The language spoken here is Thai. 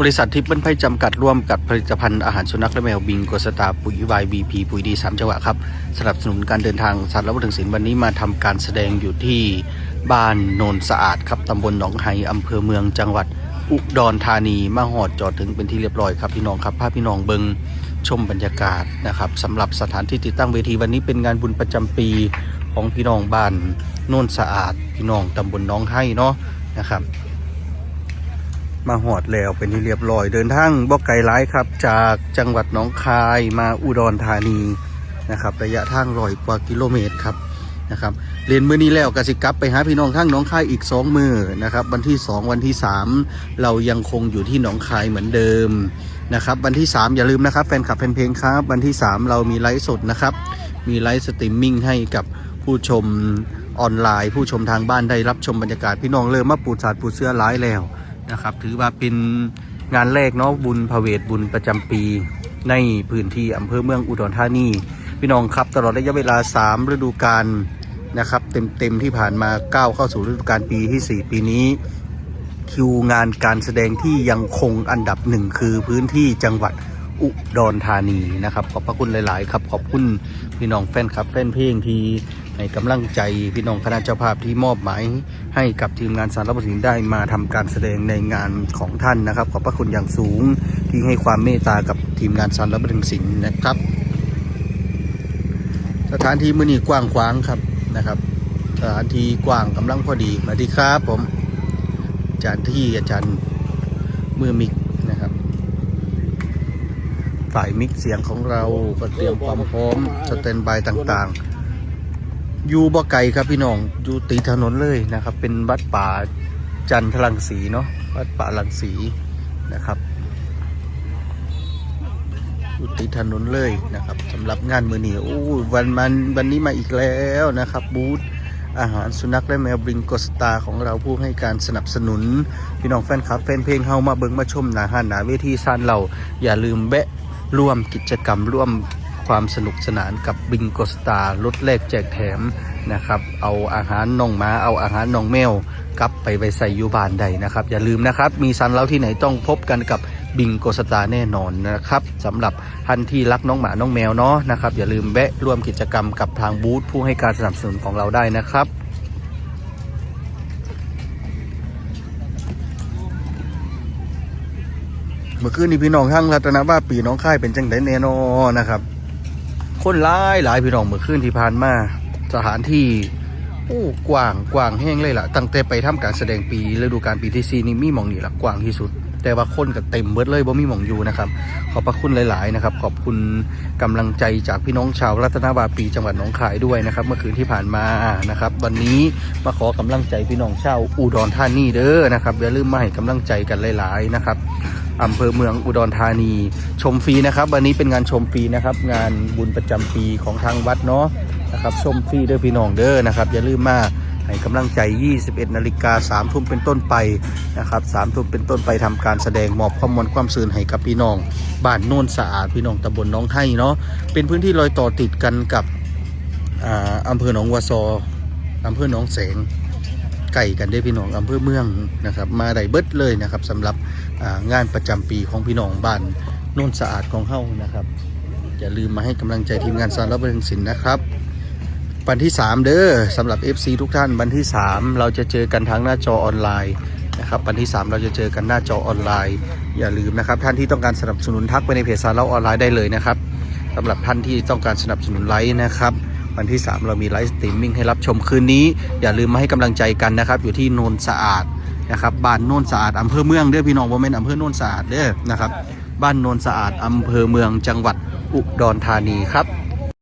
บริษัททิพย์เปิ้ลไพ่จำกัดร่วมกับผลิตภัณฑ์อาหารสุนัขและแมวบิงโกสตาปุ๋ยวายบีพีปุ๋ยดีสามจังหวะครับ สนับสนุนการเดินทางสัตว์และวัตถุศิลป์วันนี้มาทำการแสดงอยู่ที่บ้านโนนสะอาดครับตำบลหนองไฮอำเภอเมืองจังหวัดอุดรธานีมาหอดจอดถึงเป็นที่เรียบร้อยครับพี่น้องครับภาพพี่น้องเบิงชมบรรยากาศนะครับสำหรับสถานที่ติดตั้งเวทีวันนี้เป็นงานบุญประจำปีของพี่น้องบ้านโนนสะอาด พี่น้องตำบลหนองไฮเนาะนะครับ มาหอดแล้วเป็นที่เรียบร้อย เดินทางบ่ไกลหลายครับ จากจังหวัดหนองคายมาอุดรธานีนะครับ ระยะทางร้อยกว่ากิโลเมตรครับนะครับเรียนมื้อนี้แล้วกสิกลับไปหาพี่น้องข้างหนองคายอีก 2 มือนะครับ วันที่ 2 วันที่ 3 เรายังคงอยู่ที่หนองคายเหมือนเดิมนะครับ วันที่ 3 อย่าลืมนะครับแฟนคลับแฟนเพลงครับ วันที่ 3 เรามีไลฟ์สดนะครับ มีไลฟ์สตรีมมิ่งให้กับผู้ชมออนไลน์ ผู้ชมทางบ้านได้รับชมบรรยากาศพี่น้องเริ่มมาปูดสาดปูดเสื้อร้ายแล้ว นะครับ ถือว่าเป็นงานแรกเนาะบุญพระเวทบุญประจำปี ในพื้นที่อำเภอเมืองอุดรธานีพี่น้องครับตลอดระยะเวลา 3 ฤดูกาลนะครับ เต็มๆที่ผ่านมาก้าวเข้าสู่ฤดูกาลปีที่ 4 ปีนี้ คิวงานการแสดงที่ยังคงอันดับหนึ่งคือพื้นที่จังหวัดอุดรธานีนะครับ ขอบพระคุณหลาย ๆ ครับ ขอบคุณพี่น้องแฟนคลับแฟนเพลงที่ ให้กำลังใจพี่น้องคณะเจ้าภาพที่มอบหมายให้กับทีมงานสารพัดสินได้มาทำการแสดงในงานของท่านนะครับ ขอบพระคุณอย่างสูงที่ให้ความเมตตากับทีมงานสารพัดสินนะครับ สถานที่มือนีกว้างขวางครับนะครับสถานที่กว้างกำลังพอดีสวัสดีครับผมอาจารย์ที่อาจารย์มือมิกนะครับฝ่ายมิกเสียงของเราก็เตรียมความพร้อมสแตนบายต่างๆ อยู่บ่ไกลครับพี่น้องอยู่ติดถนนเลยนะครับ เป็นวัดป่าจันทรังสีเนาะวัดป่าลังสีนะครับอยู่ติดถนนเลยนะครับสำหรับงานมือหนี้โอ้วันมันวันนี้มาอีกแล้วนะครับ บูธอาหารสุนัขและแมวบริงโกสตาของเราผู้ให้การสนับสนุน พี่น้องแฟนคลับแฟนเพลงเฮามาเบิงมาชมหนาหันหนาเวทีซานเราอย่าลืมแวะร่วมกิจกรรมร่วม ความสนุกสนานกับบิงโกสตาร์ลดแลกแจกแถมนะครับ เอาอาหารน้องหมาเอาอาหารน้องแมวกลับไปไว้ใส่ยูบานใดนะครับ อย่าลืมนะครับ มีซันเราที่ไหนต้องพบกันกับบิงโกสตาแน่นอนนะครับสำหรับท่านที่รักน้องหมาน้องแมวเนาะนะครับ อย่าลืมแวะร่วมกิจกรรมกับทางบูธผู้ให้การสนับสนุนของเราได้นะครับเมื่อคืนนี้พี่น้องทั้งรัตนว่าปีน้องค่ายเป็นจังไดแน่นอนนะครับ คนหลายหลายพี่น้องเมื่อคืนที่ผ่านมาสถานที่โอ้กว้างกว้างแห้งเลยล่ะ ตั้งแต่ไปทำการแสดงปีฤดูกาลปีที่สี่นี่มีหมองนี่ละกว้างที่สุด แต่ว่าคนก็เต็มเบิดเลยบ่มีหมองอยู่นะครับ ขอบพระคุณหลาย ๆ นะครับ ขอบคุณกำลังใจจากพี่น้องชาวรัตนวาปีจังหวัดหนองคายด้วยนะครับ เมื่อคืนที่ผ่านมานะครับ วันนี้มาขอกำลังใจพี่น้องชาวอุดรธานีเด้อนะครับอย่าลืมมาให้กำลังใจกันหลาย ๆ นะครับ อำเภอเมืองอุดรธานี ชมฟรีนะครับ วันนี้เป็นงานชมฟรีนะครับ งานบุญประจำปีของทางวัดเนาะนะครับชมฟรีเด้อพี่น้องเด้อนะครับ อย่าลืมมาให้กำลังใจ 21 นาฬิกา 3 ทุ่มเป็นต้นไปนะครับ 3 ทุ่มเป็นต้นไปทำการแสดงมอบความมวลความซื่นให้กับพี่น้อง บ้านโน่นสะอาดพี่น้องตำบลน้องไห้เนาะ เป็นพื้นที่รอยต่อติดกันกับอาอำเภอหนองวัวซออำเภอหนองแสง ไก่กันได้พี่น้องอำเภอเมืองนะครับ มาได้เบิดเลยนะครับสำหรับงานประจำปีของพี่น้องบ้านโน่นสะอาดของเฮานะครับอย่าลืมมาให้กำลังใจทีมงานสารบันเทิงศิลป์นะครับวันที่ 3 เด้อสำหรับ FC ทุกท่านวันที่ 3 เราจะเจอกันทางหน้าจอออนไลน์นะครับวันที่ 3 เราจะเจอกันหน้าจอออนไลน์ อย่าลืมนะครับ ท่านที่ต้องการสนับสนุนทักไปในเพจสารเล่าออนไลน์ได้เลยนะครับสำหรับท่านที่ต้องการสนับสนุนไลฟ์นะครับ วันที่ 3 เรามีไลฟ์สตรีมมิ่งให้รับชมคืนนี้ อย่าลืมมาให้กำลังใจกันนะครับ อยู่ที่โนนสะอาดนะครับบ้านโนนสะอาดอำเภอเมืองเด้อพี่น้องโมเมนต์อำเภอโนนสะอาดเด้อนะครับบ้านโนนสะอาดอำเภอเมืองจังหวัดอุดรธานีครับ